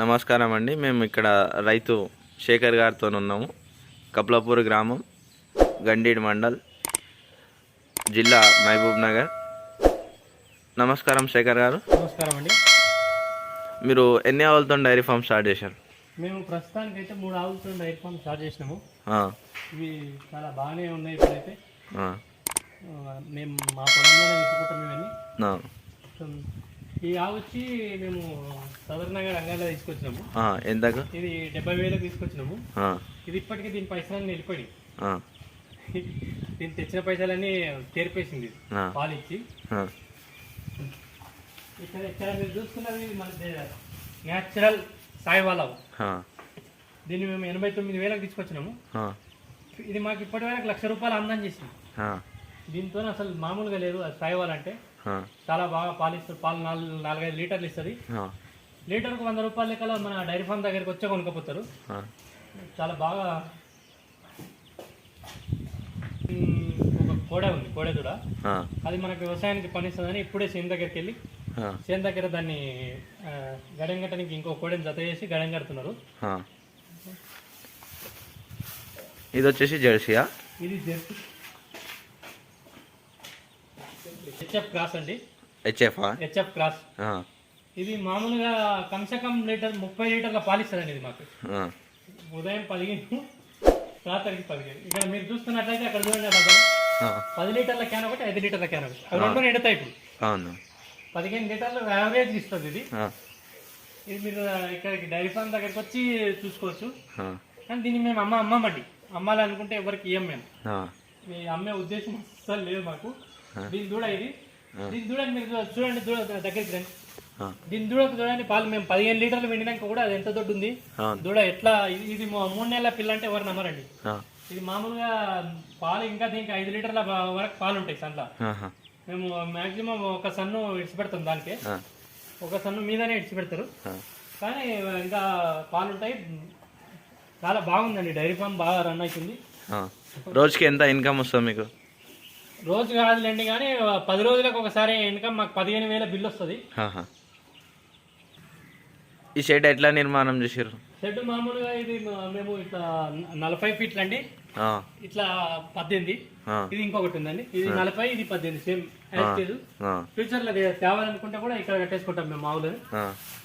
నమస్కారం అండి. మేము ఇక్కడ రైతు శేఖర్ గారితో ఉన్నాము. కప్లాపూర్ గ్రామం గండీడ్ మండల్ జిల్లా మహబూబ్ నగర్. నమస్కారం శేఖర్ గారు. నమస్కారం అండి. మీరు ఎన్ని ఆవులతో డైరీ ఫామ్ స్టార్ట్ చేశారు? మేము ప్రస్తుతానికి అయితే మూడు ఆవులతో డైరీ ఫామ్ స్టార్ట్ చేసినాము. ఇవి చాలా బాగానే ఉన్నాయి ఇప్పుడైతే. మేము మా పొలంలోనే విప్పుకుంటాం ఇవన్నీ. ఈ ఆవు వచ్చి మేము సదర్ నగర్ అంగాల్లో తీసుకొచ్చినాము. ఆ, ఎంతకు? ఇది డెబ్బై వేలకు తీసుకొచ్చినాము. ఇది ఇప్పటికీ దీని పైసలన్నీ వెళ్ళిపోయి దీని తెచ్చిన పైసలన్నీ తెరిపేసింది పాలు ఇచ్చి ఇక్కడ ఇక్కడ మీరు చూస్తున్నది మన న్యాచురల్ సాయివాల్ దీన్ని మేము ఎనభై తొమ్మిది వేలకు తీసుకొచ్చినాము. ఇది మాకు ఇప్పటి వరకు లక్ష రూపాయలు అందం చేసింది. దీంతో అసలు మామూలుగా లేదు సాయివాలంటే ఆ, చాలా బాగా పాలు ఇస్తుంది పాలు నాలుగు నాలుగైదు లీటర్లు ఇస్తుంది. లీటర్కు వంద రూపాయల లెక్కలో మన డైరీ ఫామ్ దగ్గరికి వచ్చే కొనుక్కపోతారు. చాలా బాగా ఒక కోడే ఉంది కోడే కూడా అది మనకు వ్యవసాయానికి పనిస్తుందని ఇప్పుడే చేను దగ్గరికి వెళ్ళి చేను దగ్గర దాన్ని ఆ, గడం కట్టడానికి ఇంకో కోడెని జత చేసి గడం కడుతున్నారు. ఇది వచ్చేసి జెర్సీయా? ఇది జెర్సీ. హెచ్ఎఫ్ క్రాస్ అండి. హెచ్ఎఫా హెచ్ఎఫ్ క్రాస్ ఇది మామూలుగా కమ్సే కమ్ లీటర్ ముప్పై లీటర్ల పాలిస్తుందండి ఇది మాకు. ఉదయం పదిహేను రాత్రికి పదిహేను. ఇక్కడ మీరు చూస్తున్నట్లయితే అక్కడ చూడండి డబ్బాలు పది లీటర్ల క్యాన్ ఒకటి ఐదు లీటర్ల క్యాన్ ఒకటి. అవి రెండు నిండుతాయి ఇప్పుడు పదిహేను లీటర్లు యావరేజ్ ఇస్తుంది ఇది. ఇది మీరు ఇక్కడికి డైరీ ఫార్మ్ దగ్గరికి వచ్చి చూసుకోవచ్చు. కానీ దీన్ని మేము అమ్మ అమ్మమండి. అమ్మాలనుకుంటే ఎవరికి ఇయ్యం మేము. మీ అమ్మే ఉద్దేశం అస్సలు లేదు మాకు. దీని దూడ ఇది. దీని దూడని మీరు చూడండి దూడ దగ్గరికి రండి. దీని దూడకు చూడండి పాలు మేము పదిహేను లీటర్లు వెండినాక కూడా అది ఎంత దొడ్డు ఉంది దూడ ఎట్లా ఇది- మూడు నెలల పిల్ల అంటే ఎవరు నమ్మరండి. ఇది మామూలుగా పాలు ఇంకా దీనికి ఐదు లీటర్ల వరకు పాలు ఉంటాయి సన్లో మేము మాక్సిమం ఒక సన్ను ఇడిచిపెడతాం దానికి. ఒక సన్ను మీదనే ఇడిచిపెడతారు. కానీ ఇంకా పాలు ఉంటాయి చాలా బాగుందండి. డైరీ ఫామ్ బాగా రన్ అవుతుంది. రోజుకి ఎంత ఇన్కమ్ వస్తుంది మీకు? రోజు కాదులేండి కానీ పది రోజులకు ఒకసారి ఇన్కమ్ మాకు పదిహేను వేల బిల్ వస్తుంది. ఈ షెడ్ ఎట్లా నిర్మాణం చేసారు షెడ్ మామూలుగా ఇది మేము ఇట్లా నలభై ఫీట్లు అండి. ఇట్లా పద్దెనిమిది. ఇది ఇంకొకటి ఉందండి. ఇది నలభై ఇది పద్దెనిమిది సేమ్ యాజ్ ఫ్యూచర్లో తేవాలనుకుంటే కూడా ఇక్కడ కట్టేసుకుంటాం మేము మామూలు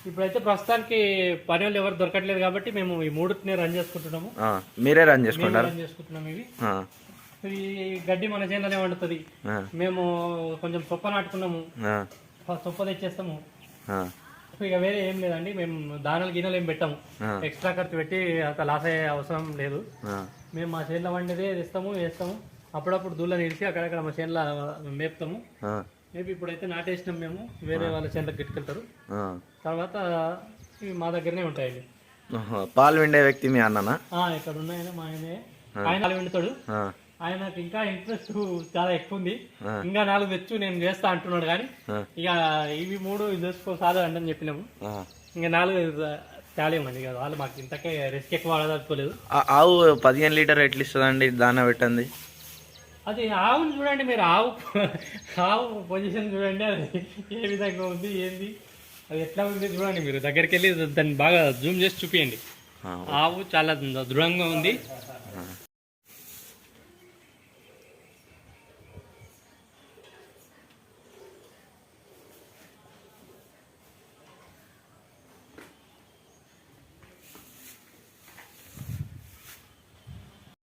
ఇప్పుడైతే ప్రస్తుతానికి పని వాళ్ళు ఎవరు దొరకట్లేదు కాబట్టి మేము ఈ మూడుని రన్ చేసుకుంటున్నాము. మీరే రన్ చేసుకుంటారు? రన్ చేసుకుంటున్నాం ఇవి. ఈ గడ్డి మన చేనులోనే వండుతుంది. మేము కొంచెం సొప్ప నాటుకున్నాము. సొప్ప తెచ్చేస్తాము. ఇక వేరే ఏం లేదండి మేము దానాలు గిన్నెలు ఏం పెట్టాము. ఎక్స్ట్రా ఖర్చు పెట్టి అంత లాస్ అయ్యే అవసరం లేదు. మేము మా చేనులో వండిదే తెస్తాము వేస్తాము. అప్పుడప్పుడు దూళ్ళని ఇడిచి అక్కడక్కడ మా చేనులో మేపుతాము. మేబీ ఇప్పుడైతే నాటేసినాం మేము వేరే వాళ్ళ చేనులకు గిట్టుకెళ్తారు. తర్వాత మా దగ్గరనే ఉంటాయండి. పాలు విండే వ్యక్తి మీ అన్ననా? ఆ, ఇక్కడ ఉన్నాయన మా ఆయనే. ఆయన నాలుగు వండుతాడు ఆయనకు ఇంకా ఇంట్రెస్ట్ చాలా ఎక్కువ ఉంది. ఇంకా నాలుగు తెచ్చు నేను చేస్తా అంటున్నాడు కానీ ఇక ఇవి మూడు చేసుకో చాలు అంటని చెప్పినాము. ఇంకా నాలుగు తేలేమండి ఇక వాళ్ళు మాకు ఇంతకే రిస్క్ ఎక్కువ వాడదలుచుకోలేదు. ఆ- ఆవు పదిహేను లీటర్ ఎట్లా ఇస్తుందండి? దానా పెట్టండి. అది ఆవుని చూడండి మీరు ఆవు ఆవు పొజిషన్ చూడండి అది ఏ విధంగా ఉంది ఏంది అది ఎట్లా ఉంది చూడండి మీరు. దగ్గరికి వెళ్ళి దాన్ని బాగా జూమ్ చేసి చూపియండి. ఆ, ఆవు చాలా దృఢంగా ఉంది.